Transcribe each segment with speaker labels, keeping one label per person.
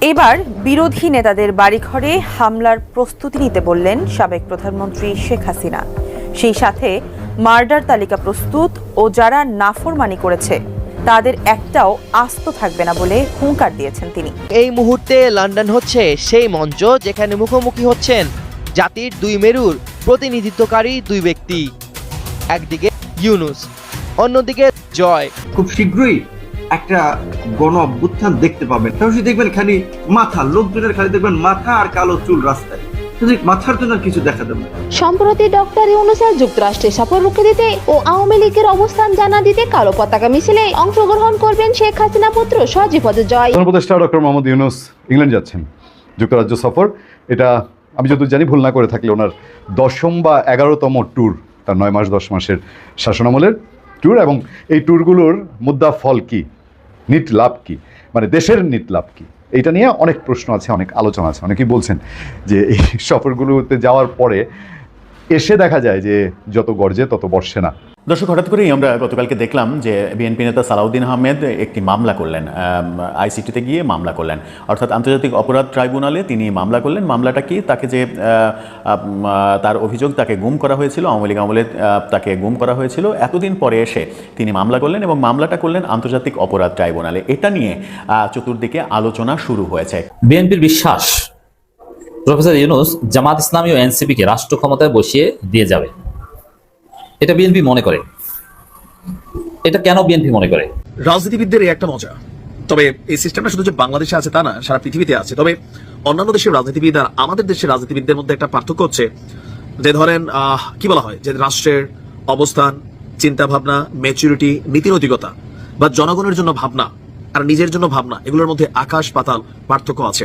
Speaker 1: এবার বিরোধী নেতাদের বাড়িঘরে হামলার প্রস্তুতি নিতে বললেন সাবেক প্রধানমন্ত্রী শেখ হাসিনা। সেই সাথে মার্ডার তালিকা প্রস্তুত ও যারা নাফরমানি করেছে তাদের একটাও আস্ত থাকবে না বলে হুঙ্কার দিয়েছেন তিনি।
Speaker 2: এই মুহূর্তে লন্ডন হচ্ছে সেই মঞ্চ যেখানে মুখোমুখি হচ্ছেন জাতির দুই মেরুর প্রতিনিধিত্বকারী দুই ব্যক্তি। একদিকে ইউনুস অন্যদিকে জয়।
Speaker 3: খুব শীঘ্রই একটা গণ অভ্যুত্থান দেখতে পাবেন। সরাসরি দেখবেন খালি মাথা লোকজনের খালি দেখবেন মাথা আর কালো চুল রাস্তায়। মাথার জন্য কিছু দেখা না।
Speaker 4: সম্প্রতি ডক্টর ইউনুসের যুক্তরাষ্ট্রে সফর রুখে দিতে ও আওয়ামী লীগের অবস্থান জানা দিতে কালো পতাকা মিছিলে অংশগ্রহণ করবেন শেখ হাসিনা পুত্র সজীবদ জয়।
Speaker 5: উপদেষ্টা ডক্টর মোহাম্মদ ইউনুস ইংল্যান্ড যাচ্ছেন যুক্তরাজ্য সফর। এটা আমি যতদূর জানি ভুল না করে থাকলে ওনার দশম বা এগারোতম ট্যুর তার নয় মাস দশ মাসের শাসনামলের ট্যুর। এবং এই ট্যুরগুলোর মুদ্রা ফল কি? নিট লাভ কী? মানে দেশের নিট লাভ কী? এইটা নিয়ে অনেক প্রশ্ন আছে, অনেক আলোচনা আছে। অনেকেই বলছেন যে এই সফরগুলোতে যাওয়ার পরে এসে দেখা যায় যে যত গর্জে তত বর্ষে না।
Speaker 6: দর্শক, হঠাৎ করেই আমরা গতকালকে দেখলাম যে বিএনপি নেতা সালাউদ্দিন আহমেদ একটি মামলা করলেন আইসিটিতে গিয়ে মামলা করলেন। অর্থাৎ আন্তর্জাতিক অপরাধ ট্রাইব্যুনালে তিনি মামলা করলেন। মামলাটা কি? তাকে যে তার অভিযোগ তাকে গুম করা হয়েছিল, আওয়ামী লীগ আমলে তাকে গুম করা হয়েছিল। এতদিন পরে এসে তিনি মামলা করলেন এবং মামলাটা করলেন আন্তর্জাতিক অপরাধ ট্রাইব্যুনালে। এটা নিয়ে চতুর্দিকে আলোচনা শুরু হয়েছে।
Speaker 7: বিএনপির বিশ্বাস, প্রফেসর ইউনুস জামাত ইসলামী ও এনসিপিকে রাষ্ট্র ক্ষমতায় বসিয়ে দিয়ে যাবে। এটা বিএনপি মনে করে। এটা কেন বিএনপি মনে করে?
Speaker 8: রাজনীতিবিদদের একটা মজা। তবে এই সিস্টেমটা শুধু যে বাংলাদেশে আছে তা না, সারা পৃথিবীতে আছে। তবে অন্যান্য দেশের রাজনীতিবিদ আর আমাদের দেশের রাজনীতিবিদদের মধ্যে একটা পার্থক্য হচ্ছে যে ধরেন কি বলা হয়? যে রাষ্ট্রের অবস্থান চিন্তা ভাবনা ম্যাচুরিটি নীতিনৈতিকতা বা জনগণের জন্য ভাবনা আর নিজের জন্য ভাবনা, এগুলোর মধ্যে আকাশ পাতাল পার্থক্য আছে।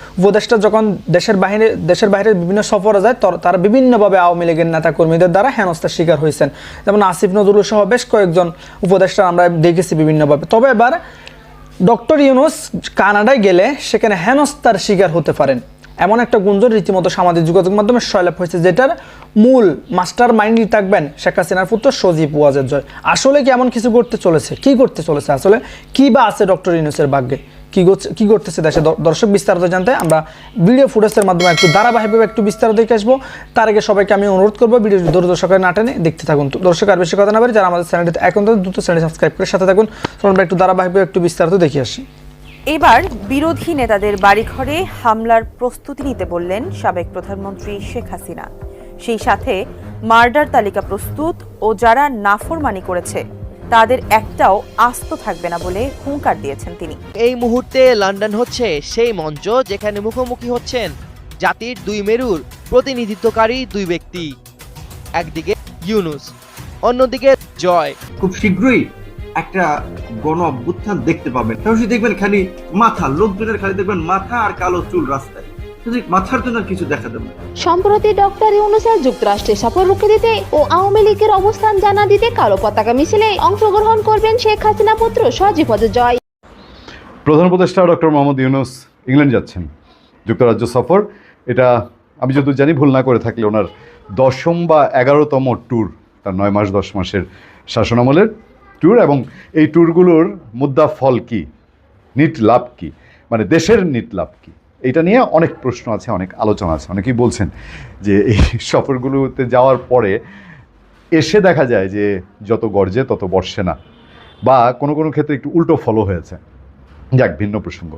Speaker 9: উপদেষ্টা যখন দেশের বাহিরে দেশের বাইরে বিভিন্ন সফরে যায় তর- বিভিন্নভাবে আওয়ামী লীগের নেতা কর্মীদের দ্বারা হেনস্থার শিকার হয়েছেন। যেমন আসিফ নজরুল সহ বেশ কয়েকজন উপদেষ্টা আমরা দেখেছি বিভিন্নভাবে। তবে এবার ডক্টর ইউনুস কানাডায় গেলে সেখানে হেনস্থার শিকার হতে পারেন। এমন একটা গুঞ্জন রীতিমতো সামাজিক যোগাযোগ মাধ্যমে সয়লাভ হয়েছে, যেটার মূল মাস্টার মাইন্ডই থাকবেন শেখ হাসিনার পুত্র সজীব ওয়াজের জয়। আসলে কি এমন কিছু করতে চলেছে? কি করতে চলেছে? আসলে কি বা আছে ডক্টর ইউনুসের ভাগ্যে? কী করছে কি করতেছে দেশে? দর্শক, বিস্তারিত জানতে আমরা ভিডিও ফুটেজের মাধ্যমে একটু ধারাবাহিকভাবে একটু বিস্তারিত দেখে আসব। তার আগে সবাইকে আমি অনুরোধ করব ভিডিও দূর সকালে না টেনে দেখতে থাকুন। তো দর্শক, আর বেশি কথা না পারি যারা আমাদের চ্যানেলটিতে এখন দ্রুত চ্যানেল সাবস্ক্রাইব করে সাথে থাকুন। আমরা একটু ধারাবাহিকভাবে একটু বিস্তারিত দেখে আসি।
Speaker 1: এবার বিরোধী নেতাদের বাড়িঘরে হামলার প্রস্তুতি নিতে বললেন সাবেক প্রধানমন্ত্রী শেখ হাসিনা। সেই সাথে মার্ডার তালিকা প্রস্তুত ও যারা নাফরমানি করেছে তাদের একটাও আস্ত থাকবে না বলে হুঙ্কার দিয়েছেন তিনি।
Speaker 2: এই মুহূর্তে লন্ডন হচ্ছে সেই মঞ্চ যেখানে মুখোমুখি হচ্ছেন জাতির দুই মেরুর প্রতিনিধিত্বকারী দুই ব্যক্তি। একদিকে ইউনুস অন্যদিকে জয়।
Speaker 3: খুব শীঘ্রই একটা গণ অভ্যুত্থান দেখতে পাবেন। সরাসরি দেখবেন খালি মাথা লোকজনের খালি দেখবেন মাথা আর কালো চুল রাস্তায়। মাথার জন্য কিছু দেখা না।
Speaker 4: সম্প্রতি ডক্টর ইউনুসের যুক্তরাষ্ট্রে সফর রুখে দিতে ও আওয়ামী লীগের অবস্থান জানা দিতে কালো পতাকা মিছিলে অংশগ্রহণ করবেন শেখ হাসিনা পুত্র সজীবদ জয়।
Speaker 5: প্রধান উপদেষ্টা ডক্টর মোহাম্মদ ইউনুস ইংল্যান্ড যাচ্ছেন। যুক্তরাজ্য সফর এটা আমি যতদূর জানি ভুল না করে থাকলে ওনার দশম বা এগারোতম ট্যুর তার নয় মাস দশ মাসের শাসনামলের। ট্যুর এবং এই ট্যুরগুলোর মুদ্রা ফল কি? নিট লাভ কি? মানে দেশের নিট লাভ কি? এইটা নিয়ে অনেক প্রশ্ন আছে, অনেক আলোচনা আছে। অনেকেই বলছেন যে এই সফরগুলোতে যাওয়ার পরে এসে দেখা যায় যে যত গর্জে তত বর্ষে না। বা কোনো কোনো ক্ষেত্রে একটু উল্টো ফলো হয়েছে। যাক, ভিন্ন প্রসঙ্গ।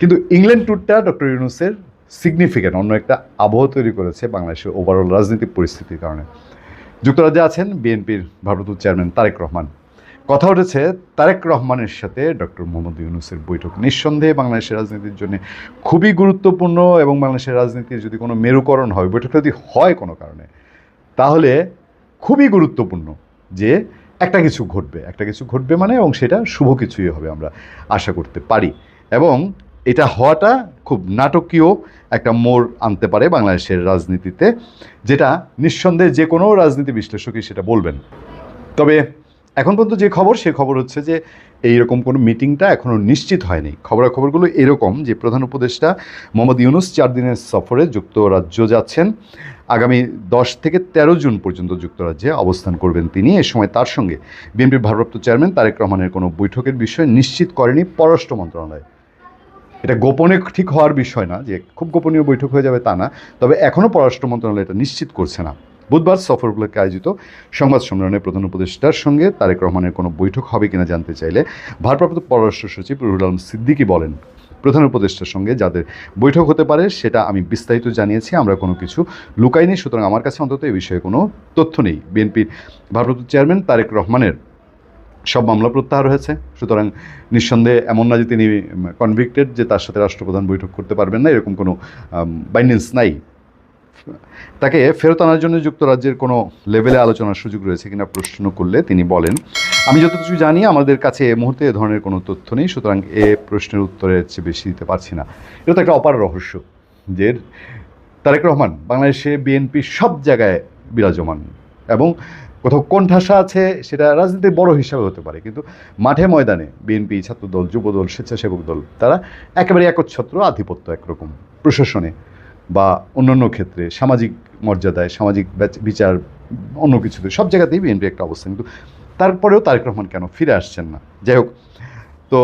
Speaker 5: কিন্তু ইংল্যান্ড ট্যুরটা ডক্টর ইউনুসের সিগনিফিক্যান্ট অন্য একটা আবহ তৈরি করেছে বাংলাদেশের ওভারঅল রাজনৈতিক পরিস্থিতির কারণে। যুক্তরাজ্যে আছেন বিএনপির ভারপ্রাপ্ত চেয়ারম্যান তারেক রহমান। কথা উঠেছে, তারেক রহমানের সাথে ডক্টর মোহাম্মদ ইউনুসের বৈঠক। নিঃসন্দেহে বাংলাদেশের রাজনীতির জন্য খুবই গুরুত্বপূর্ণ এবং বাংলাদেশের রাজনীতির যদি কোনো মেরুকরণ হয়, বৈঠকটা যদি হয় কোনো কারণে, তাহলে খুবই গুরুত্বপূর্ণ যে একটা কিছু ঘটবে। একটা কিছু ঘটবে মানে এবং সেটা শুভ কিছুই হবে আমরা আশা করতে পারি। এবং এটা হওয়াটা খুব নাটকীয় একটা মোড় আনতে পারে বাংলাদেশের রাজনীতিতে, যেটা নিঃসন্দেহে যে কোনো রাজনীতি বিশ্লেষকই সেটা বলবেন। তবে এখন পর্যন্ত যে খবর, সে খবর হচ্ছে যে এইরকম কোনো মিটিংটা এখনও নিশ্চিত হয়নি। খবরাখবরগুলো এরকম যে প্রধান উপদেষ্টা মোহাম্মদ ইউনুস চার দিনের সফরে যুক্তরাজ্য যাচ্ছেন। আগামী দশ থেকে ১৩ জুন পর্যন্ত যুক্তরাজ্যে অবস্থান করবেন তিনি। এ সময় তার সঙ্গে বিএনপির ভারপ্রাপ্ত চেয়ারম্যান তারেক রহমানের কোনো বৈঠকের বিষয় নিশ্চিত করেনি পররাষ্ট্র মন্ত্রণালয়। এটা গোপনে ঠিক হওয়ার বিষয় না যে খুব গোপনীয় বৈঠক হয়ে যাবে তা না, তবে এখনও পররাষ্ট্র মন্ত্রণালয় এটা নিশ্চিত করছে না। বুধবার সফর উপলক্ষে আয়োজিত সংবাদ সম্মেলনে প্রধান উপদেষ্টার সঙ্গে তারেক রহমানের কোনো বৈঠক হবে কিনা জানতে চাইলে ভারপ্রাপ্ত পররাষ্ট্র সচিব রুহুল আলম সিদ্দিকী বলেন, প্রধান উপদেষ্টার সঙ্গে যাদের বৈঠক হতে পারে সেটা আমি বিস্তারিত জানিয়েছি, আমরা কোনো কিছু লুকাইনি, সুতরাং আমার কাছে অন্তত এই বিষয়ে কোনো তথ্য নেই। বিএনপির ভারপ্রাপ্ত চেয়ারম্যান তারেক রহমানের সব মামলা প্রত্যাহার হয়েছে, সুতরাং নিঃসন্দেহে এমন না যে তিনি কনভিক্টেড যে তার সাথে রাষ্ট্রপ্রধান বৈঠক করতে পারবেন না, এরকম কোনো বাইন্ডেন্স নাই। তাকে ফেরত আনার জন্য যুক্তরাজ্যের কোনো লেভেলে আলোচনার সুযোগ রয়েছে কিনা প্রশ্ন করলে তিনি বলেন, আমি যতটুকু জানি, আমাদের কাছে এ মুহূর্তে এ ধরনের কোনো তথ্য নেই, সুতরাং এ প্রশ্নের উত্তরের চেয়ে বেশি দিতে পারছি না। এটা তো একটা অপার রহস্য যে তারেক রহমান বাংলাদেশে বিএনপি সব জায়গায় বিরাজমান এবং কোথাও কোন ঠাসা আছে সেটা রাজনীতির বড় হিসাবে হতে পারে, কিন্তু মাঠে ময়দানে বিএনপি ছাত্রদল, যুবদল, স্বেচ্ছাসেবক দল, তারা একেবারে একচ্ছত্র, আধিপত্য একরকম প্রশাসনে বা অন্যান্য ক্ষেত্রে, সামাজিক মর্যাদায়, সামাজিক বিচার, অন্য কিছুতে, সব জায়গাতেই বিএনপি একটা অবস্থান। কিন্তু তারপরেও তারেক রহমান কেন ফিরে আসছেন না? যাই হোক, তো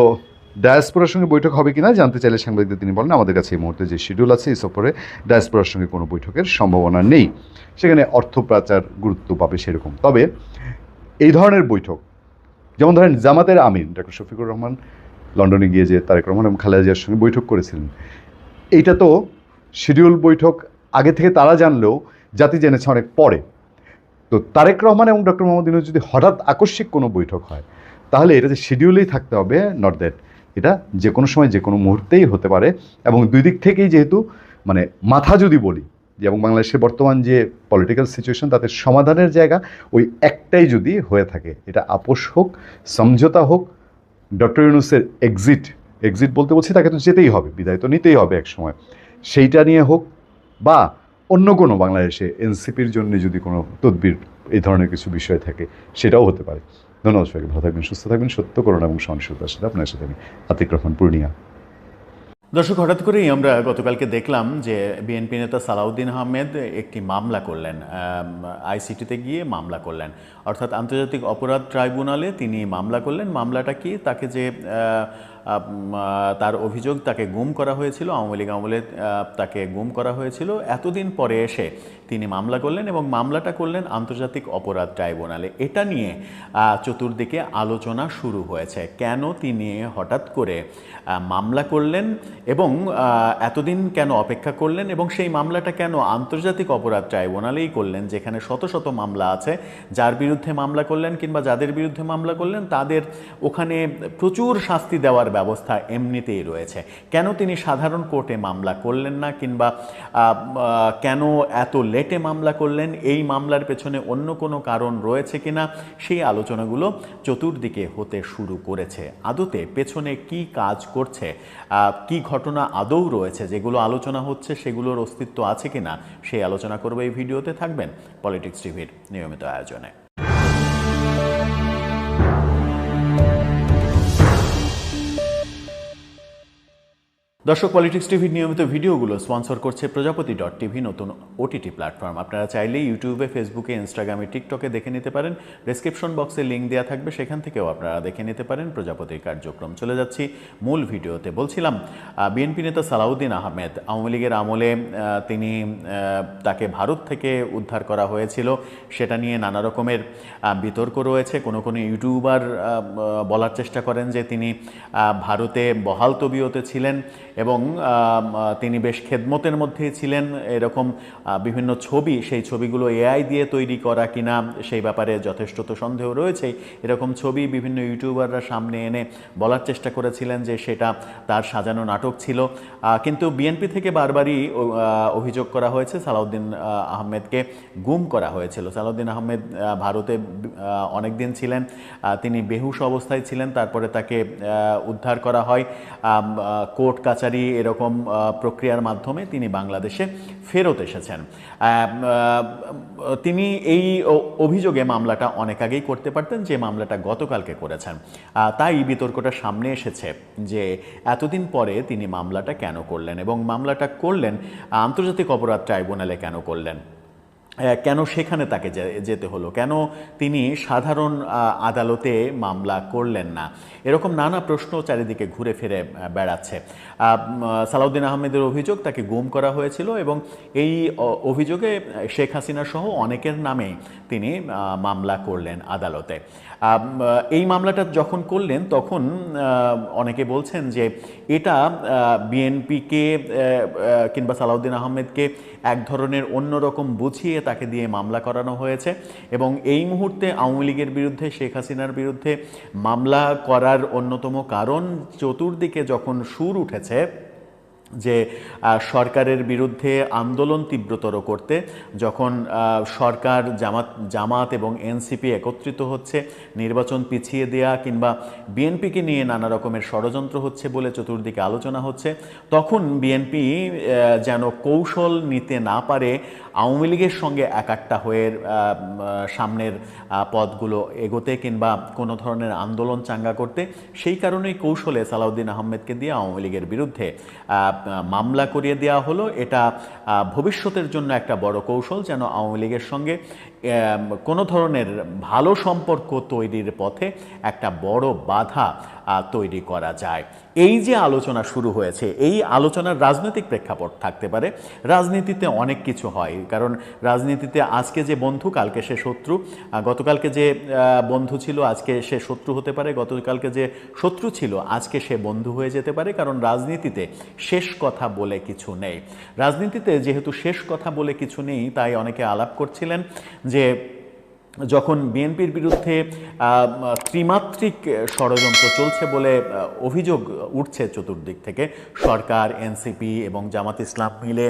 Speaker 5: ডায়াসপোরার সঙ্গে বৈঠক হবে কিনা জানতে চাইলে সাংবাদিকদের তিনি বলেন, আমাদের কাছে এই মুহূর্তে যে শিডিউল আছে এই সফরে ডায়াসপোরার সঙ্গে কোনো বৈঠকের সম্ভাবনা নেই। সেখানে অর্থ পাচার গুরুত্ব পাবে সেরকম। তবে এই ধরনের বৈঠক, যেমন ধরেন জামাতের আমিন ডক্টর শফিকুর রহমান লন্ডনে গিয়ে যে তারেক রহমান এবং খালেদা জিয়ার সঙ্গে বৈঠক করেছিলেন, এইটা তো শিডিউল বৈঠক আগে থেকে তারা জানলেও জাতি জেনেছে অনেক পরে। তো তারেক রহমান এবং ডক্টর মোহাম্মদ ইউনূস যদি হঠাৎ আকস্মিক কোনো বৈঠক হয়, তাহলে এটা যে শিডিউলেই থাকতে হবে নট দ্যাট এটা যে কোনো সময় যে কোনো মুহূর্তেই হতে পারে। এবং দুই দিক থেকেই যেহেতু মানে মাথা যদি বলি, যে এবং বাংলাদেশের বর্তমান যে পলিটিক্যাল সিচুয়েশন তাতে সমাধানের জায়গা ওই একটাই যদি হয়ে থাকে, এটা আপোষ হোক, সমঝোতা হোক, ডক্টর ইউনুসের এক্সিট এক্সিট বলতে বলছি, তাকে তো যেতেই হবে, বিদায় তো নিতেই হবে এক সময় সেইটা নিয়ে হোক বা অন্য কোনো বাংলাদেশে এনসিপির জন্য যদি কোনো তদবির এই ধরনের কিছু বিষয় থাকে, সেটাও হতে পারে। ধন্যবাদ সবাইকে, ভালো থাকবেন, সুস্থ থাকবেন সত্য করুন এবং সহিষ্ণুতার সাথে আপনার সাথে আমি আতিক রহমান পূর্ণিয়া।
Speaker 6: দর্শক, হঠাৎ করেই আমরা গতকালকে দেখলাম যে বিএনপি নেতা সালাউদ্দিন আহমেদ একটি মামলা করলেন আইসিটিতে গিয়ে মামলা করলেন। অর্থাৎ আন্তর্জাতিক অপরাধ ট্রাইব্যুনালে তিনি মামলা করলেন। মামলাটা কি? তাকে যে তার অভিযোগ তাকে গুম করা হয়েছিল, আওয়ামী লীগ আমলে তাকে গুম করা হয়েছিল। এতদিন পরে এসে তিনি মামলা করলেন এবং মামলাটা করলেন আন্তর্জাতিক অপরাধ ট্রাইব্যুনালে। এটা নিয়ে চতুর্দিকে আলোচনা শুরু হয়েছে। কেন তিনি হঠাৎ করে মামলা করলেন এবং এতদিন কেন অপেক্ষা করলেন এবং সেই মামলাটা কেন আন্তর্জাতিক অপরাধ ট্রাইব্যুনালেই করলেন, যেখানে শত শত মামলা আছে, যার বিরুদ্ধে মামলা করলেন কিংবা যাদের বিরুদ্ধে মামলা করলেন, তাদের ওখানে প্রচুর শাস্তি দেওয়ার ব্যবস্থা এমনিতেই রয়েছে। কেন তিনি সাধারণ কোর্টে মামলা করলেন না কিংবা কেন এত লেটে মামলা করলেন? এই মামলার পেছনে অন্য কোনো কারণ রয়েছে কিনা? সেই আলোচনাগুলো চতুর্দিকে হতে শুরু করেছে। আদতে পেছনে কি কাজ করছে? কি ঘটনা আদৌ রয়েছে? যেগুলো আলোচনা হচ্ছে, সেগুলোর অস্তিত্ব আছে কিনা? সেই আলোচনা করবে এই ভিডিওতে। থাকবেন পলিটিক্স টিভির নিয়মিত আয়োজনে। দর্শক পলিটিক্স টিভির নিয়মিত ভিডিওগুলো স্পন্সর করছে প্রজাপতি ডট টিভি, নতুন ওটিটি প্ল্যাটফর্ম আপনারা চাইলে ইউটিউবে ফেসবুকে ইনস্টাগ্রামে টিকটকে দেখে নিতে পারেন। ডেসক্রিপশন বক্সে লিঙ্ক দেওয়া থাকবে, সেখান থেকেও আপনারা দেখে নিতে পারেন প্রজাপতির কার্যক্রম। চলে যাচ্ছি মূল ভিডিওতে। বলছিলাম বিএনপি নেতা সালাউদ্দিন আহমেদ, আওয়ামী লীগের আমলে তিনি তাকে ভারত থেকে উদ্ধার করা হয়েছিল। সেটা নিয়ে নানা রকমের বিতর্ক রয়েছে। কোনো কোনো ইউটিউবার বলার চেষ্টা করেন যে তিনি ভারতে বহাল তবিয়তে ছিলেন। এবং তিনি বেশ খেদমতের মধ্যেই ছিলেন। এরকম বিভিন্ন ছবি সেই ছবিগুলো এআই দিয়ে তৈরি করা কিনা সেই ব্যাপারে যথেষ্ট তো সন্দেহ রয়েছে এরকম ছবি বিভিন্ন ইউটিউবাররা সামনে এনে বলার চেষ্টা করেছিলেন যে সেটা তার সাজানো নাটক ছিল। কিন্তু বিএনপি থেকে বারবারই অভিযোগ করা হয়েছে সালাউদ্দিন আহমেদকে গুম করা হয়েছিল। সালাউদ্দিন আহমেদ ভারতে অনেক দিন ছিলেন। তিনি বেহুশ অবস্থায় ছিলেন তারপরে তাকে উদ্ধার করা হয়। আম, আহ, কাচারি এরকম প্রক্রিয়ার মাধ্যমে তিনি বাংলাদেশে ফেরত এসেছেন। তিনি এই অভিযোগে মামলাটা অনেক আগেই করতে পারতেন যে মামলাটা গতকালকে করেছেন। তাই বিতর্কটা সামনে এসেছে যে এতদিন পরে তিনি মামলাটা কেন করলেন এবং মামলাটা করলেন, আন্তর্জাতিক অপরাধ ট্রাইব্যুনালে কেন করলেন? কেন সেখানে তাকে যেতে হলো? কেন তিনি সাধারণ আদালতে মামলা করলেন না? এরকম নানা প্রশ্ন চারিদিকে ঘুরে ফিরে বেড়াচ্ছে। সালাউদ্দিন আহমেদের অভিযোগ তাকে গুম করা হয়েছিল এবং এই অভিযোগে শেখ হাসিনা সহ অনেকের নামে তিনি মামলা করলেন আদালতে। এই মামলাটা যখন করলেন, তখন অনেকে বলছেন যে এটা বিএনপিকে কিংবা সালাউদ্দিন আহমেদকে এক ধরনের অন্যরকম বুঝিয়ে তাকে দিয়ে মামলা করানো হয়েছে এবং এই মুহূর্তে আওয়ামী লীগের বিরুদ্ধে, শেখ হাসিনার বিরুদ্ধে মামলা করার অন্যতম কারণ চতুর্দিকে যখন সুর উঠেছে যে সরকারের বিরুদ্ধে আন্দোলন তীব্রতর করতে, যখন সরকার জামাত জামাত এবং এনসিপি একত্রিত হচ্ছে, নির্বাচন পিছিয়ে দেয়া কিংবা বিএনপিকে নিয়ে নানা রকমের ষড়যন্ত্র হচ্ছে বলে চতুর্দিকে আলোচনা হচ্ছে, তখন বিএনপি যেন কৌশল নিতে না পারে আওয়ামী লীগের সঙ্গে একাট্টা হয়ে সামনের আহ, পথগুলো এগোতে কিংবা কোনো ধরনের আন্দোলন চাঙ্গা করতে সেই কারণেই কৌশলে সালাউদ্দিন আহমেদকে দিয়ে আওয়ামী লীগের বিরুদ্ধে মামলা করিয়ে দেওয়া হলো। এটা ভবিষ্যতের জন্য একটা বড় কৌশল যেন আওয়ামী লীগের সঙ্গে কোনো ধরনের ভালো সম্পর্ক তৈরির পথে একটা বড় বাধা তৈরি করা যায়। এই যে আলোচনা শুরু হয়েছে, এই আলোচনার রাজনৈতিক প্রেক্ষাপট থাকতে পারে। রাজনীতিতে অনেক কিছু হয়, কারণ রাজনীতিতে আজকে যে বন্ধু, কালকে সে শত্রু। গতকালকে যে বন্ধু ছিল, আজকে সে শত্রু হতে পারে। গতকালকে যে শত্রু ছিল, আজকে সে বন্ধু হয়ে যেতে পারে, কারণ রাজনীতিতে শেষ কথা বলে কিছু নেই। রাজনীতিতে যেহেতু শেষ কথা বলে কিছু নেই, তাই অনেকে আলাপ করছিলেন যে যখন বিএনপির বিরুদ্ধে ত্রিমাত্রিক ষড়যন্ত্র চলছে বলে অভিযোগ উঠছে চতুর্দিক থেকে, সরকার, এনসিপি এবং জামাত ইসলাম মিলে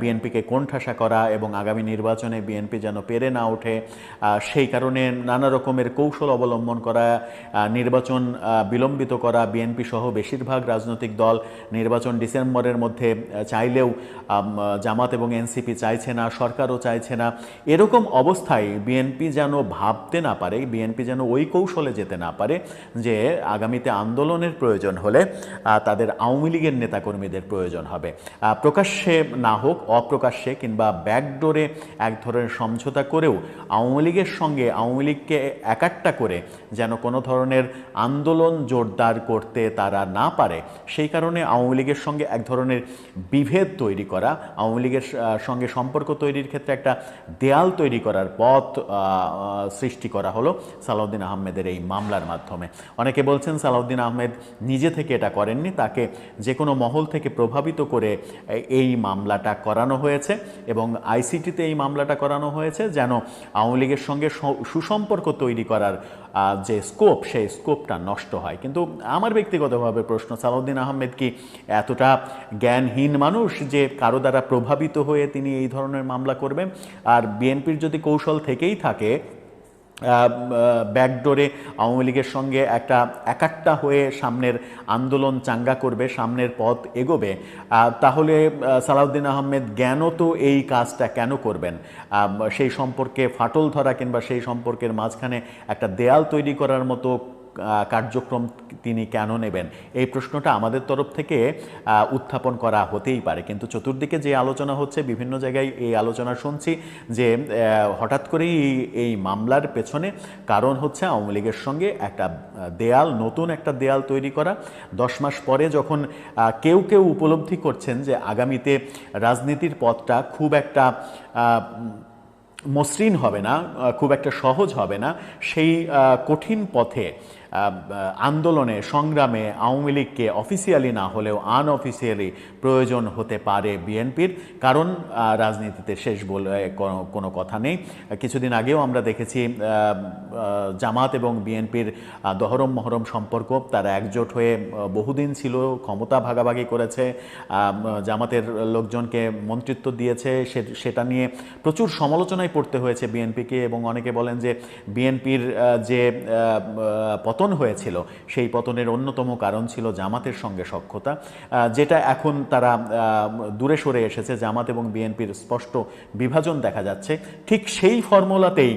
Speaker 6: বিএনপিকে কোণঠাসা করা এবং আগামী নির্বাচনে বিএনপি যেন পেরে না ওঠে সেই কারণে নানা রকমের কৌশল অবলম্বন করা নির্বাচন বিলম্বিত করা, বিএনপি সহ বেশিরভাগ রাজনৈতিক দল নির্বাচন ডিসেম্বরের মধ্যে চাইলেও জামাত এবং এনসিপি চাইছে না, সরকারও চাইছে না। এরকম অবস্থায় বিএনপি যেন ভাবতে না পারে বিএনপি যেন ওই কৌশলে যেতে না পারে যে আগামীতে আন্দোলনের প্রয়োজন হলে তাদের আওয়ামী লীগের নেতাকর্মীদের প্রয়োজন হবে। প্রকাশ্যে না হোক, অপ্রকাশ্যে কিংবা ব্যাকডোরে এক ধরনের সমঝোতা করেও আওয়ামী লীগের সঙ্গে আওয়ামী লীগকে একাট্টা করে যেন কোনো ধরনের আন্দোলন জোরদার করতে তারা না পারে, সেই কারণে আওয়ামী লীগের সঙ্গে এক ধরনের বিভেদ তৈরি করা, আওয়ামী লীগের সঙ্গে সম্পর্ক তৈরির ক্ষেত্রে একটা দেয়াল তৈরি করার পথ সৃষ্টি করা হলো সালাউদ্দিন আহমেদের এই মামলার মাধ্যমে। অনেকে বলছেন সালাউদ্দিন আহমেদ নিজে থেকে এটা করেননি, তাকে যে কোনো মহল থেকে প্রভাবিত করে এই- মামলাটা করানো হয়েছে এবং আইসিটিতে এই মামলাটা করানো হয়েছে যেন আওয়ামী লীগের সঙ্গে সুসম্পর্ক তৈরি করার যে স্কোপ সেই স্কোপটা নষ্ট হয়। কিন্তু আমার ব্যক্তিগতভাবে প্রশ্ন, সালাউদ্দিন আহমেদ কি এতটা জ্ঞানহীন মানুষ যে কারও দ্বারা প্রভাবিত হয়ে তিনি এই ধরনের মামলা করবেন? আর বিএনপির যদি কৌশল থেকেই থাকে ব্যাকডোরে আওয়ামী লীগের সঙ্গে একটা একাট্টা হয়ে সামনের আন্দোলন চাঙ্গা করবে, সামনের পথ এগোবে। তাহলে সালাউদ্দিন আহমেদ জ্ঞান তো এই কাজটা কেন করবেন? সেই সম্পর্কে ফাটল ধরা কিংবা সেই সম্পর্কের মাঝখানে একটা দেয়াল তৈরি করার মতো কার্যক্রম তিনি কেন নেবেন? এই প্রশ্নটা আমাদের তরফ থেকে উত্থাপন করা হতেই পারে। কিন্তু চতুর্দিকে যে আলোচনা হচ্ছে, বিভিন্ন জায়গায় এই আলোচনা শুনছি যে হঠাৎ করেই এই- মামলার পেছনে কারণ হচ্ছে আওয়ামী লীগের সঙ্গে একটা দেয়াল, নতুন একটা দেয়াল তৈরি করা। দশ মাস পরে যখন কেউ কেউ উপলব্ধি করছেন যে আগামীতে রাজনীতির পথটা খুব একটা মসৃণ হবে না খুব একটা সহজ হবে না, সেই কঠিন পথে আন্দোলনে সংগ্রামে আওয়ামী লীগকে অফিসিয়ালি না হলেও আনঅফিসিয়ালি প্রয়োজন হতে পারে বিএনপির। কারণ রাজনীতিতে শেষ বলে কোনো- কথা নেই। কিছুদিন আগেও আমরা দেখেছি জামাত এবং বিএনপির দহরম মহরম সম্পর্ক তারা একজোট হয়ে বহুদিন ছিল ক্ষমতা ভাগাভাগি করেছে জামাতের লোকজনকে মন্ত্রিত্ব দিয়েছে সেটা নিয়ে প্রচুর সমালোচনায় পড়তে হয়েছে বিএনপিকে এবং অনেকে বলেন যে বিএনপির যে আহ, পতন হয়েছিল। সেই পতনের অন্যতম কারণ ছিল জামাতের সঙ্গে সক্ষতা যেটা এখন তারা দূরে সরে এসেছে। জামাত এবং বিএনপির স্পষ্ট বিভাজন দেখা যাচ্ছে। ঠিক সেই ফর্মুলাতেই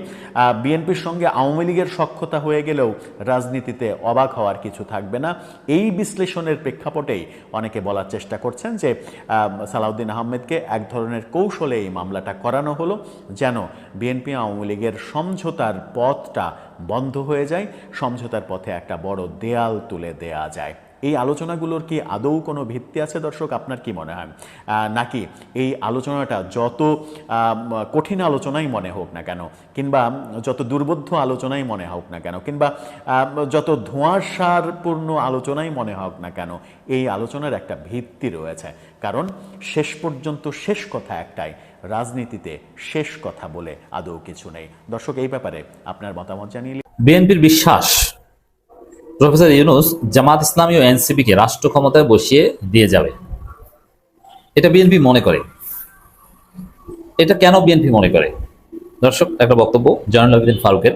Speaker 6: বিএনপির সঙ্গে আওয়ামী লীগের সক্ষতা হয়ে গেলেও রাজনীতিতে অবাক হওয়ার কিছু থাকবে না। এই বিশ্লেষণের প্রেক্ষাপটেই অনেকে বলার চেষ্টা করছেন যে সালাউদ্দিন আহমেদকে এক ধরনের কৌশলে এই মামলাটা করানো হলো, যেন বিএনপি আওয়ামী লীগের সমঝোতার পথটা বন্ধ হয়ে যায়। সমঝোতার পথে একটা বড় দেয়াল তুলে দেয়া যায়। এই আলোচনাগুলোর কি আদৌ কোনো ভিত্তি আছে দর্শক? আপনার কি মনে হয়? নাকি এই আলোচনাটা যত কঠিন আলোচনাই মনে হোক না কেন, কিংবা যত দুর্বোধ্য আলোচনাই মনে হোক না কেন, কিংবা যত ধোঁয়াশারপূর্ণ আলোচনাই মনে হোক না কেন, এই আলোচনার একটা ভিত্তি রয়েছে। কারণ শেষ পর্যন্ত শেষ কথা একটাই, রাজনীতিতে শেষ কথা বলে আদৌ কিছু নেই। দর্শক, এই ব্যাপারে আপনার মতামত জানিয়ে
Speaker 7: বিএনপির বিশ্বাস প্রফেসর ইউনুস, জামাত ইসলামী ও এনসিপি কে রাষ্ট্র ক্ষমতায় বসিয়ে দিয়ে যাবে। এটা বিএনপি মনে করে। এটা কেন বিএনপি মনে করে? দর্শক, একটা বক্তব্য, জয়নুল আবেদিন ফারুকের।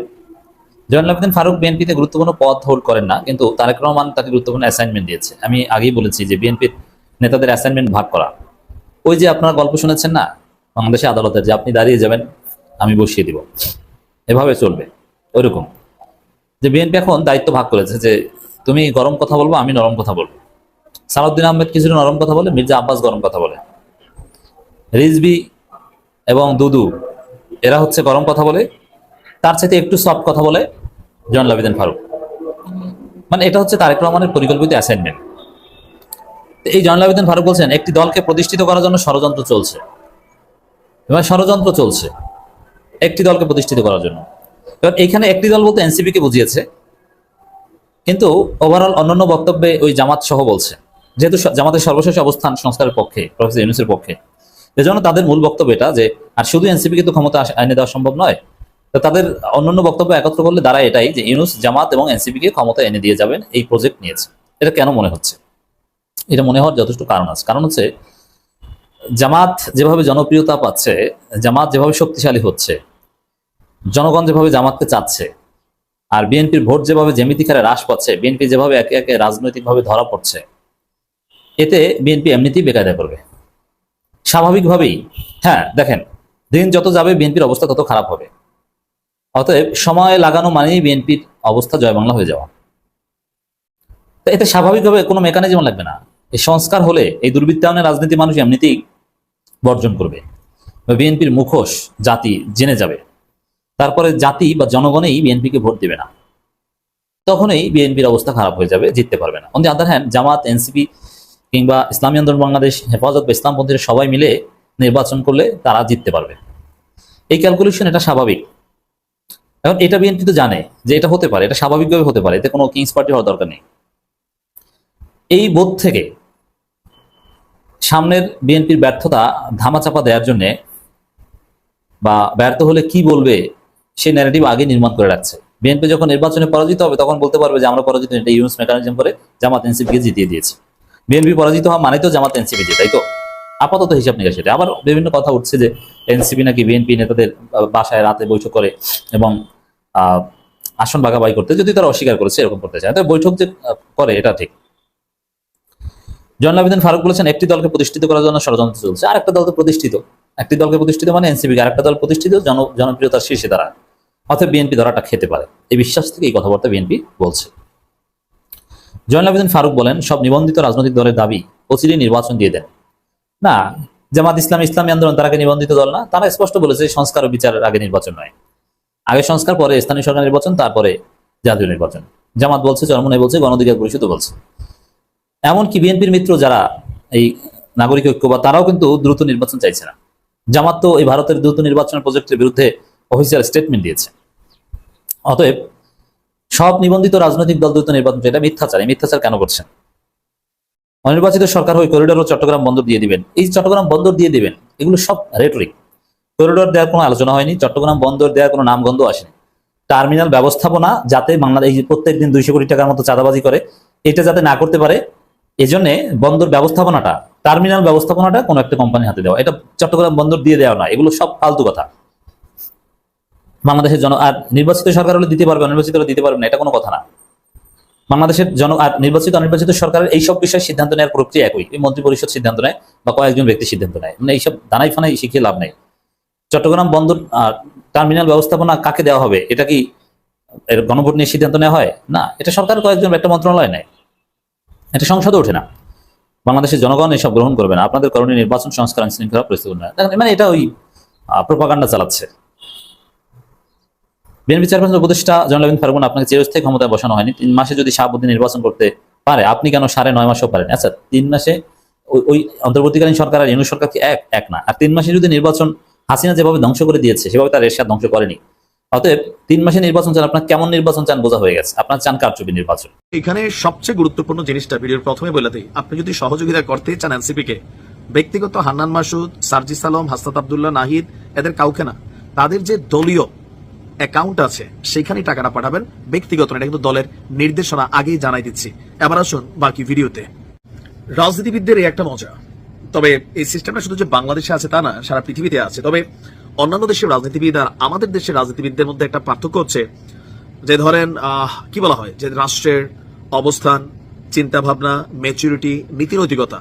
Speaker 7: জয়নুল আবেদিন ফারুক বিএনপিতে গুরুত্বপূর্ণ পদ হোল্ড করেন না, কিন্তু তারেক রহমান তাকে গুরুত্বপূর্ণ অ্যাসাইনমেন্ট দিয়েছে। আমি আগেই বলেছি যে বিএনপির নেতাদের অ্যাসাইনমেন্ট ভাগ করা। ওই যে আপনারা গল্প শুনেছেন না? বাংলাদেশে আদালতের যে আপনি দাঁড়িয়ে যাবেন, আমি বসিয়ে দিব। এভাবে চলবে। ওইরকম। যে বিএনপি এখন দায়িত্ব ভাগ করেছে যে তুমি গরম কথা বলব, আমি নরম কথা বলব। সালাউদ্দিন আহমেদ কিছু নরম কথা বলে, মির্জা আব্বাস গরম কথা বলে। রিজবি এবং দুদু, এরা হচ্ছে গরম কথা বলে, তার সাথে একটু সফট কথা বলে জন লাবিদান ফারুক। মানে এটা হচ্ছে তারেক রহমানের পরিকল্পিত অ্যাসাইনমেন্ট এই জন লাবিদান ফারুক বলছেন, একটি দলকে প্রতিষ্ঠিত করার জন্য ষড়যন্ত্র চলছে। এবং ষড়যন্ত্র চলছে। একটি দলকে প্রতিষ্ঠিত করার জন্য। এবার এখানে একটি দল বলতে এনসিপি কে বুঝিয়েছে, কিন্তু ওভারঅল অন্যান্য বক্তব্যে ওই জামাত সহ বলছে। যেহেতু জামাতের সর্বশেষ অবস্থান সংস্কারের পক্ষে, প্রফেসর ইউনুসের পক্ষে। এজন্য তাদের মূল বক্তব্য এটা যে, আর শুধু এনসিপি কে তো ক্ষমতা এনে দেওয়া সম্ভব নয়, তো তাদের অন্যান্য বক্তব্য একত্র করলে দাঁড়ায় এটাই যে ইউনুস, জামাত এবং এনসিপি কে ক্ষমতা এনে দিয়ে যাবেন, এই প্রজেক্ট নিয়েছে। এটা কেন মনে হচ্ছে? এটা মনে হওয়ার যথেষ্ট কারণ আছে। কারণ হচ্ছে, জামাত যেভাবে জনপ্রিয়তা পাচ্ছে, জামাত যেভাবে শক্তিশালী হচ্ছে জনগণ যেভাবে জামাতকে চাচ্ছে, আর বিএনপির ভোট যেভাবে জ্যামিতিক হারে হ্রাস পাচ্ছে, বিএনপি যেভাবে একে একে রাজনৈতিকভাবে ধরা পড়ছে, এতে বিএনপি এমনিতেই বেকায়দা করবে স্বাভাবিকভাবেই হ্যাঁ দেখেন, দিন যত যাবে বিএনপির অবস্থা তত খারাপ হবে। অতএব সময় লাগানো মানেই বিএনপির অবস্থা জয় বাংলা হয়ে যাওয়া। তো এতে স্বাভাবিকভাবে কোনো মেকানিজম লাগবে না। এই সংস্কার হলে এই দুর্বৃত্তায়নের রাজনীতি মানুষ এমনিতেই বর্জন করবে। বিএনপির মুখোশ জাতি জেনে যাবে। তারপরে জাতি বা জনগণেই বিএনপিকে ভোট দিবে না। তখনই বিএনপির অবস্থা খারাপ হয়ে যাবে, জিততে পারবে না। On the other hand Jamaat, NCP কিংবা ইসলামী আন্দোলন, বাংলাদেশ, হেফাজত বা ইসলামপন্থীরা সবাই মিলে নির্বাচন করলে তারা জিততে পারবে। এই ক্যালকুলেশন এটা স্বাভাবিক। এখন এটা বিএনপি তো জানে যে এটা হতে পারে, এটা স্বাভাবিকভাবে হতে পারে, এতে কোনো কিংস পার্টি হওয়ার দরকার নেই। এই বোধ থেকে সামনের বিএনপির ব্যর্থতা ধামাচাপা দেওয়ার জন্যে বা ব্যর্থ হলে কি বলবে সেই ন্যারেটিভ আগে নির্মাণ করে রাখছে। বিএনপি যখন নির্বাচনে পরাজিত হবে, তখন বলতে পারবে যে আমরা পরাজিত এটা ইউনুস মেকানিজম করে জামাত এনসিপিকে জিতিয়ে দিয়েছে। বিএনপি পরাজিত হওয়া মানে তো জামাত এনসিপি যে তাই তো? আপাতত হিসাব নিকাশ সেটা আবার বিভিন্ন কথা উঠছে যে এনসিপি নাকি বিএনপি নেতাদের বাসায় রাতে বৈঠক করে এবং আসন ভাগাভাগি করতে, যদি তারা অস্বীকার করেছে, এরকম করতে চায়। বৈঠক যে করে, এটা ঠিক। জয়নাল ফারুক বলেছেন, একটি দলকে প্রতিষ্ঠিত করার জন্য ষড়যন্ত্র চলছে। আর একটা দল তো প্রতিষ্ঠিত। একটি দলকে প্রতিষ্ঠিত মানে এনসিপি আর একটা দল প্রতিষ্ঠিত, জন, জনপ্রিয়তার শীর্ষে তারা অর্থাৎ বিএনপি ধরাটা খেতে পারে। এই বিশ্বাস থেকে এই কথাবার্তা বিএনপি বলছে। জয়নাল আবেদিন ফারুক বলেন, সব নিবন্ধিত রাজনৈতিক দলের দাবি অচিরেই নির্বাচন দিয়ে দেন। না, জামাত ইসলাম, ইসলামী আন্দোলন তারা নিবন্ধিত দল না, তারা স্পষ্ট বলেছে সংস্কার ও বিচারের আগে নির্বাচন নয়। আগে সংস্কার, পরে স্থানীয় সরকার নির্বাচন, তারপরে জাতীয় নির্বাচন। জামাত বলছে চরমনে বলছে গণধিকার পরিষদ বলছে। এমনকি বিএনপির মিত্র যারা এই নাগরিক ঐক্য বা তারাও কিন্তু দ্রুত নির্বাচন চাইছে না। জামাত তো এই ভারতের দ্রুত নির্বাচনের প্রজেক্টের বিরুদ্ধে অফিসিয়াল স্টেটমেন্ট দিয়েছে। অতএব সব নিবন্ধিত রাজনৈতিক দল দ্রুত নির্বাচন এটা মিথ্যাচার। এই মিথ্যাচার কেন করছেন? অনির্বাচিত সরকার হয়ে করিডোর ও চট্টগ্রাম বন্দর দিয়ে দিবেন। এই চট্টগ্রাম বন্দর দিয়ে দিবেন, এগুলো সব রেটরিক করিডোর দেওয়ার কোনো আলোচনা হয়নি, চট্টগ্রাম বন্দর দেওয়ার কোনো নামগন্ধ আসেনি। টার্মিনাল ব্যবস্থাপনা যাতে বাংলাদেশ প্রত্যেক দিন দুইশো কোটি টাকার মতো চাঁদাবাজি করে, এটা যাতে না করতে পারে এই জন্য বন্দর ব্যবস্থাপনাটা টার্মিনাল ব্যবস্থাপনাটা কোনো একটা কোম্পানি হাতে দেওয়া। এটা চট্টগ্রাম বন্দর দিয়ে দেওয়া না এগুলো সব ফালতু কথা। বাংলাদেশের জন আর নির্বাচিত সরকার হলে দিতে পারবে, অনির্বাচিত হলে দিতে পারবে না, এটা কোনো কথা না। বাংলাদেশের জন আর নির্বাচিত, অনির্বাচিত সরকারের এইসব বিষয়ে সিদ্ধান্ত নেওয়ার প্রক্রিয়া একই। এই মন্ত্রী পরিষদ সিদ্ধান্ত নেয় বা কয়েকজন ব্যক্তি সিদ্ধান্ত নেয়। মানে এইসব দানাই ফানাই শিখিয়ে লাভ নেই। চট্টগ্রাম বন্দর টার্মিনাল ব্যবস্থাপনা কাকে দেওয়া হবে? এটা কি এর গণভোট নিয়ে সিদ্ধান্ত নেওয়া হয়? না, এটা সরকার কয়েকজন, একটা মন্ত্রণালয় নেয়। এটা সংসদে ওঠে না। বাংলাদেশের জনগণ এসব গ্রহণ করবে না। আপনাদের করণীয় নির্বাচন সংস্কার আইন শৃঙ্খলা পরিস্থিতি মানে এটা ওই প্রোপাগান্ডা চালাচ্ছে। বিএনপি চেয়ারম্যানের উপদেষ্টা জনলাবিন ফারগুন আপনাকে চিরস্থায়ী ক্ষমতায় বসানো হয়নি। তিন মাসে যদি শাহাবুদ্দিন নির্বাচন করতে পারে, আপনি কেন সাড়ে নয় মাসেও পারেন আচ্ছা তিন মাসে ওই- অন্তর্বর্তীকালীন সরকার আর ইউনু সরকার এক? এক না। আর তিন মাসে যদি নির্বাচন হাসিনা যেভাবে ধ্বংস করে দিয়েছে, সেভাবে তার এরশাদ ধ্বংস করেনি। অতএব তিন মাসে নির্বাচন চান, আপনার কেমন নির্বাচন চান বোঝা হয়ে গেছে। আপনার চান কারচুপি নির্বাচন?
Speaker 8: এখানে সবচেয়ে গুরুত্বপূর্ণ জিনিসটা ভিডিওর প্রথমে বলে আপনি যদি সহযোগিতা করতে চান এনসিপি কে ব্যক্তিগত হান্নান মাসুদ, সার্জিস আলম, হাসনাত আবদুল্লাহ নাহিদ, এদের কাউকে না। তাদের যে দলীয় অ্যাকাউন্ট আছে, সেখানেই টাকাটা পাঠাবেন। ব্যক্তিগত এটা কিন্তু দলের নির্দেশনা আগেই জানাই দিচ্ছি। এবার আসুন বাকি ভিডিওতে। রাজনীতিবিদদের এই একটা মজা। তবে এই সিস্টেমটা শুধু যে বাংলাদেশে আছে তা না, সারা পৃথিবীতে আছে। তবে অন্যান্য দেশের রাজনীতিবিদ আর আমাদের দেশের রাজনীতিবিদদের মধ্যে একটা পার্থক্য হচ্ছে যে ধরেন কি বলা হয়? যে রাষ্ট্রের অবস্থান চিন্তা ভাবনা ম্যাচুরিটি নীতিনৈতিকতা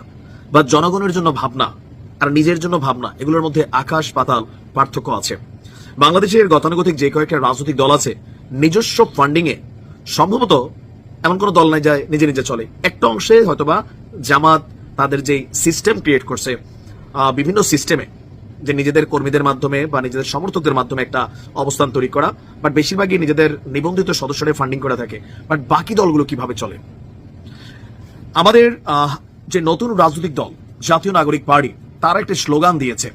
Speaker 8: বা জনগণের জন্য ভাবনা আর নিজের জন্য ভাবনা, এগুলোর মধ্যে আকাশ পাতাল পার্থক্য আছে। বাংলাদেশের গতানুগতিক যে কয়েকটা রাজনৈতিক দল আছে, নিজস্ব ফান্ডিং এ সম্ভবত এমন কোন দল নাই যায় নিজে নিজে চলে। একটা অংশে হয়তোবা জামাত তাদের যে সিস্টেম ক্রিয়েট করছে বিভিন্ন সিস্টেমে যে নিজেদের কর্মীদের মাধ্যমে বা নিজেদের সমর্থকদের মাধ্যমে একটা অবস্থান তৈরি করা বাট বেশিরভাগই নিজেদের নিবন্ধিত সদস্যরা ফান্ডিং করা থাকে। বাট বাকি দলগুলো কীভাবে চলে? আমাদের যে নতুন রাজনৈতিক দল, জাতীয় নাগরিক পার্টি, তারা একটা স্লোগান দিয়েছে,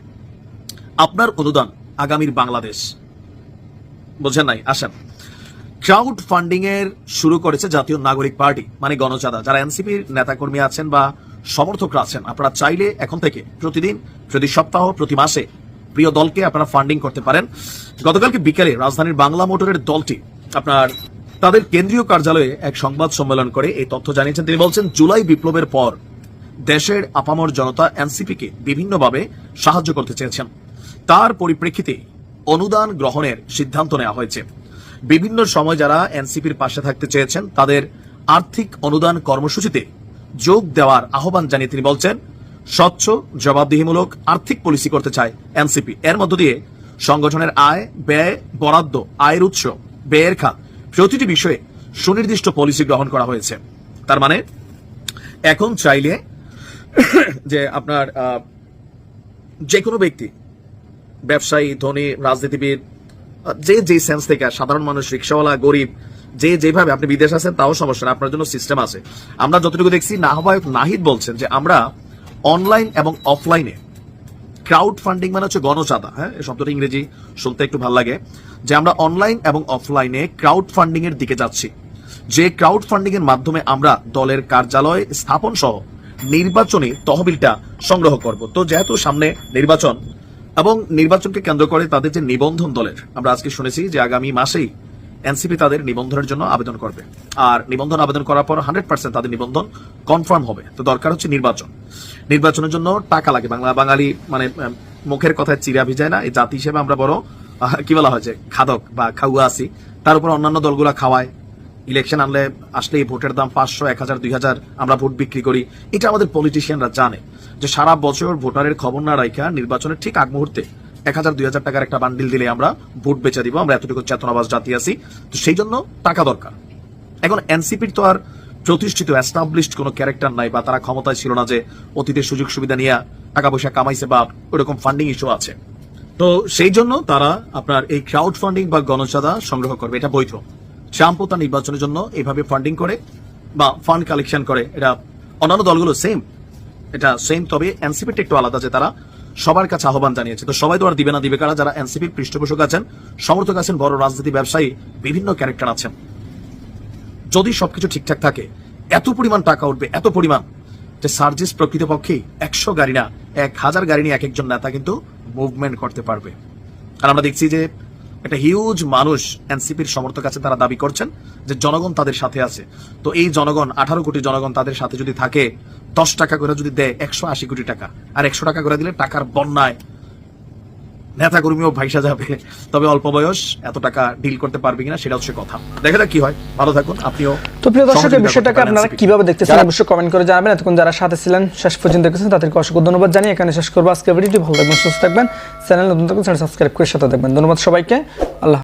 Speaker 8: আপনার অনুদান আগামীর বাংলাদেশ। বোঝেন নাই? আসেন। ক্রাউড ফান্ডিং এর শুরু করেছে জাতীয় নাগরিক পার্টি মানে গণচাঁদা যারা এনসিপির নেতাকর্মী আছেন বা সমর্থকরা আছেন, আপনারা চাইলে এখন থেকে প্রতিদিন, প্রতি সপ্তাহ, প্রতি মাসে প্রিয় দলকে আপনারা ফান্ডিং করতে পারেন। গতকালকে বিকেলে রাজধানীর বাংলা মোটরের দলটি আপনার তাদের কেন্দ্রীয় কার্যালয়ে এক সংবাদ সম্মেলন করে এই তথ্য জানিয়েছেন। তিনি বলছেন, জুলাই বিপ্লবের পর দেশের আপামর জনতা এনসিপিকে বিভিন্নভাবে সাহায্য করতে চেয়েছেন। তার পরিপ্রেক্ষিতে অনুদান গ্রহণের সিদ্ধান্ত নেওয়া হয়েছে। বিভিন্ন সময় যারা এনসিপির পাশে থাকতে চেয়েছেন, তাদের আর্থিক অনুদান কর্মসূচিতে যোগ দেওয়ার আহ্বান জানিয়ে তিনি বলছেন, স্বচ্ছ, জবাবদিহিমূলক আর্থিক পলিসি করতে চায় এনসিপি। এর মধ্য দিয়ে সংগঠনের আয়, ব্যয়, বরাদ্দ, আয়ের উৎস, ব্যয়ের খাত প্রতিটি বিষয়ে সুনির্দিষ্ট পলিসি গ্রহণ করা হয়েছে। তার মানে এখন চাইলে যে আপনার যে কোনো ব্যক্তি ব্যবসায়ী, ধনী, রাজনীতিবিদ, যে যে সেন্স থেকে, সাধারণ মানুষ, রিক্সাওয়ালা, গরিব, যে যেভাবে আপনি বিদেশ আছেন, তাও সমস্যা না আপনার জন্য সিস্টেম আছে। আমরা যতটুকু দেখছি নাহবায়ক নাহিদ বলছেন যে আমরা অনলাইন এবং অফলাইনে ক্রাউড ফান্ডিং মানে হচ্ছে গণচাঁদা হ্যাঁ এই শব্দটা ইংরেজি শুনতে একটু ভালো লাগে, যে আমরা অনলাইন এবং অফলাইনে ক্রাউড ফান্ডিং এর দিকে যাচ্ছি। যে ক্রাউড ফান্ডিং এর মাধ্যমে আমরা দলের কার্যালয় স্থাপন সহ নির্বাচনী তহবিলটা সংগ্রহ করব। তো যেহেতু সামনে নির্বাচন এবং নির্বাচনকে কেন্দ্র করে তাদের যে নিবন্ধন দলের, আমরা আজকে শুনেছি যে আগামী মাসেই এনসিপি তাদের নিবন্ধনের জন্য আবেদন করবে। আর নিবন্ধন আবেদন করার পর হান্ড্রেড পার্সেন্ট তাদের নিবন্ধন কনফার্ম হবে। তো দরকার হচ্ছে নির্বাচন। নির্বাচনের জন্য টাকা লাগে। বাংলা, বাঙালি মানে মুখের কথায় চিরা ভিজায় না। এই জাতি হিসেবে আমরা বড় কি বলা হয় যে, খাদক বা খাওয়া আছি তার উপর অন্যান্য দলগুলা খাওয়ায়। ইলেকশন আনলে আসলেই ভোটের দাম পাঁচশো, এক হাজার, দুই হাজার আমরা ভোট বিক্রি করি। এটা আমাদের পলিটিশিয়ানরা জানে যে সারা বছর ভোটারের খবর না রাখা নির্বাচনের ঠিক আগ মুহূর্তে এক হাজার, দুই হাজার টাকার একটা বান্ডিল দিলে আমরা ভোট বেচে দিব, আমরা এতটুকু চেতনাবাস জাতি আছি। তো সেই জন্য টাকা দরকার। এখন এনসিপির তো আর প্রতিষ্ঠিত এস্টাবলিশড কোনো ক্যারেক্টার নাই বা তারা ক্ষমতায় ছিল না যে অতীতের সুযোগ সুবিধা নিয়ে টাকা পয়সা কামাইছে বা ওরকম ফান্ডিং ইস্যু আছে। তো সেই জন্য তারা আপনার এই ক্রাউড ফান্ডিং বা গণচাঁদা সংগ্রহ করবে। এটা বৈধ। ট্রাম্পও তার নির্বাচনের জন্য এইভাবে ফান্ডিং করে বা ফান্ড কালেকশন করে, এটা অন্যান্য দলগুলো সেম এটা সেম তবে এনসিপির একটু আলাদা যে তারা সবার কাছে আহ্বান জানিয়েছে। তো সবাই তো আর দিবে না, দিবে কারা? যারা এনসিপির পৃষ্ঠপোষক আছেন, সমর্থক আছেন, বড় রাজনীতি ব্যবসায়ী, বিভিন্ন ক্যারেক্টার আছেন। যদি সবকিছু ঠিকঠাক থাকে, এত পরিমাণ টাকা উঠবে, এত পরিমাণ, যে সার্জিস প্রকৃতপক্ষে একশো গাড়ি না, এক হাজার গাড়ি নিয়ে এক একজন নেতা কিন্তু মুভমেন্ট করতে পারবে। আর আমরা দেখছি যে একটা হিউজ মানুষ এনসিপির সমর্থক আছে, তারা দাবি করছেন যে জনগণ তাদের সাথে আছে। তো এই জনগণ, আঠারো কোটি জনগণ তাদের সাথে যদি থাকে, দশ টাকা করে যদি দেয়, একশো আশি কোটি টাকা। আর একশো টাকা করে দিলে টাকার বন্যায় নেতা কর্মীও ভাইসা যাবে। তবে অল্প বয়স এত টাকা ডিল করতে পারবে কিনা সেটা হচ্ছে কথা। দেখা যাক কি হয়। ভালো থাকুন আপনিও
Speaker 9: তো প্রিয় দর্শক এই বিষয়টাকে আপনারা কীভাবে দেখতেছেন অবশ্যই কমেন্ট করে জানাবেন। এতক্ষণ যারা সাথে ছিলেন শেষ পর্যন্ত দেখেছেন তাদেরকে অসংখ্য ধন্যবাদ জানিয়ে এখানে শেষ করব। আজকে ভিডিওটি ভালো থাকবেন সুস্থ থাকবেন। চ্যানেল নতুন থাকবেন সাবস্ক্রাইব করে সাথে থাকবেন। ধন্যবাদ সবাইকে। আল্লাহ